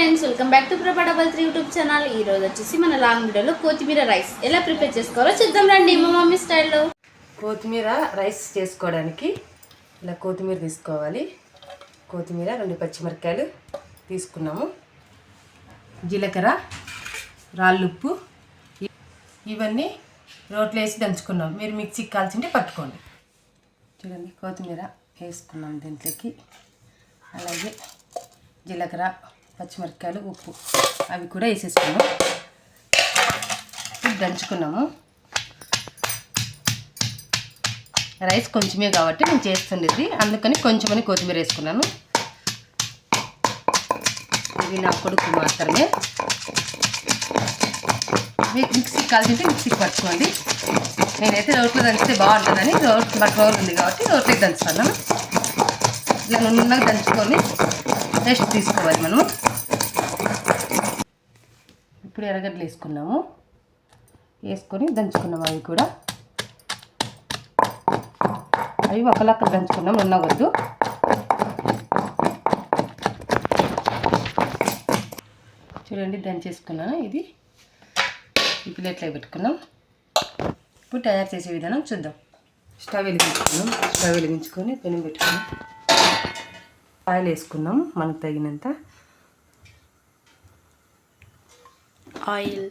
Welcome back to Prabha double three YouTube channel. ఈ రోజు వచ్చేసి మన లాంగ్ వీడియోలో కొత్తిమీర రైస్. ఎలా ప్రిపేర్ చేసుకోవాలో చూద్దాం రండి మా మమ్మీ స్టైల్లో. కొత్తిమీర రైస్ చేసుకోవడానికి ఇలా కొత్తిమీర తీసుకోవాలి. కొత్తిమీర రెండు పచ్చిమిరకాయలు తీసుకున్నాము. జీలకర్ర రాళ్ళుప్పు ఇవన్నీ రోట్లో వేసి దంచుకున్నాం. మీరు మిక్సీకి కాల్చింటే పట్టుకోండి. చూడండి కొత్తిమీర వేసుకున్నాం దీంట్లోకి. అలాగే జీలకర్ర పచ్చిమిరపకాయలు ఉప్పు. అవి కూడా వేసేసుకున్నాం దంచుకున్నాము. రైస్ కొంచెమే కాబట్టి నేను చేస్తుండేది. అందుకని కొంచెమని కొత్తిమీర వేసుకున్నాను. ఇది నా కొడుకు మాత్రమే. మీకు మిక్సీకి కలిసింటే మిక్సీకి పట్టుకోండి. నేనైతే రోట్లో దంచితే బాగుంటుందని రోట్ మాకు రోల్ ఉంది కాబట్టి రోట్లోకి దంచుతాను. ఇలా నున్నగా దంచుకొని రెస్ట్ తీసుకోవాలి మనము ఇప్పుడు ఎర్రగడ్డలు వేసుకున్నాము. వేసుకొని దంచుకున్నాము అవి కూడా. అవి ఒకలక్క దంచుకున్నాం ఉన్నవద్దు చూడండి దంచేసుకున్నాను. ఇది ఈ ప్లేట్లో పెట్టుకున్నాం. ఇప్పుడు తయారు చేసే విధానం చూద్దాం. స్టవ్ వెలిగించుకున్నాం. స్టవ్ వెలిగించుకొని పెనం పెట్టుకున్నాం. ఆయిల్ వేసుకున్నాం మనకు తగినంత. ఆయిల్.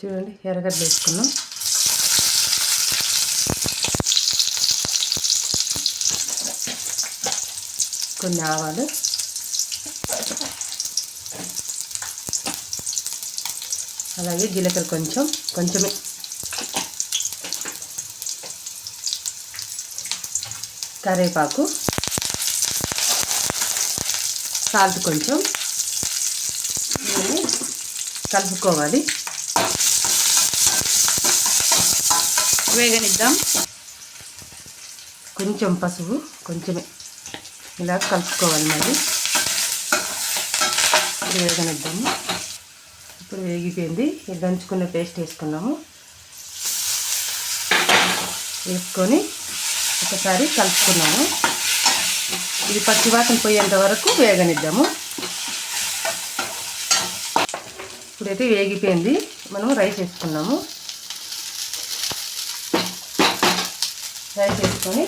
చూడండి ఎర్రగడ్డ వేసుకున్నాం. కొన్ని ఆవాలు. అలాగే జీలకర్ర కొంచెం కొంచెమే. కరివేపాకు. సాల్ట్ కొంచెం. కలుపుకోవాలి. వేగనిద్దాం. కొంచెం పసుపు కొంచెమే. ఇలా కలుపుకోవాలి మళ్ళీ ఇప్పుడు వేగనిద్దాము ఇప్పుడు వేగిపోయింది. దంచుకున్న పేస్ట్ వేసుకున్నాము. వేసుకొని ఒకసారి కలుపుకున్నాము. ఇది పచ్చివాసన పోయేంత వరకు వేగనిద్దాము. ఇప్పుడైతే వేగిపోయింది. మనం రైస్ వేసుకున్నాము. రైస్ వేసుకొని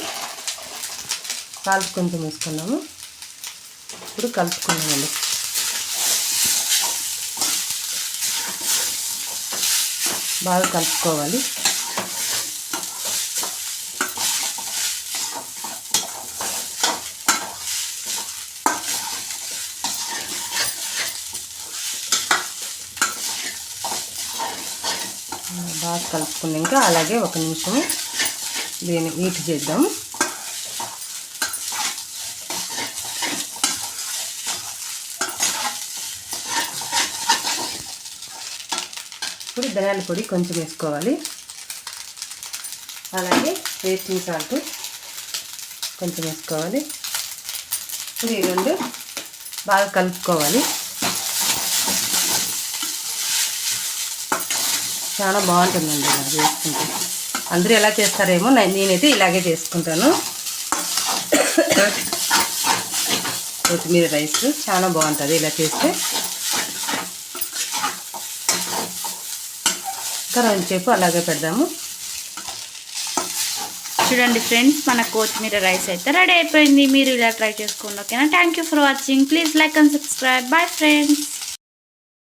సాల్ట్ కొంచెం వేసుకున్నాము. ఇప్పుడు కలుపుకున్నామండి బాగా కలుపుకోవాలి. బాగా కలుపుకున్నాక అలాగే ఒక నిమిషం దీన్ని హీట్ చేద్దాం. ఇప్పుడు ధనియాల పొడి కొంచెం వేసుకోవాలి. అలాగే వేస్టింగ్ సాల్ట్ కొంచెం వేసుకోవాలి. ఇప్పుడు ఈ రెండు బాగా కలుపుకోవాలి. చాలా బాగుంటుందండి ఇలా చేసుకుంటే. అందరూ ఎలా చేస్తారేమో నేనైతే ఇలాగే చేసుకుంటాను. కొత్తిమీర రైస్ చాలా బాగుంటుంది ఇలా చేస్తే. ఇంకా అలాగే పెడదాము. చూడండి ఫ్రెండ్స్ మన కొత్తిమీర రైస్ అయితే రెడీ అయిపోయింది. మీరు ఇలా ట్రై చేసుకోండి ఓకేనా? Thank you for watching please like and subscribe bye friends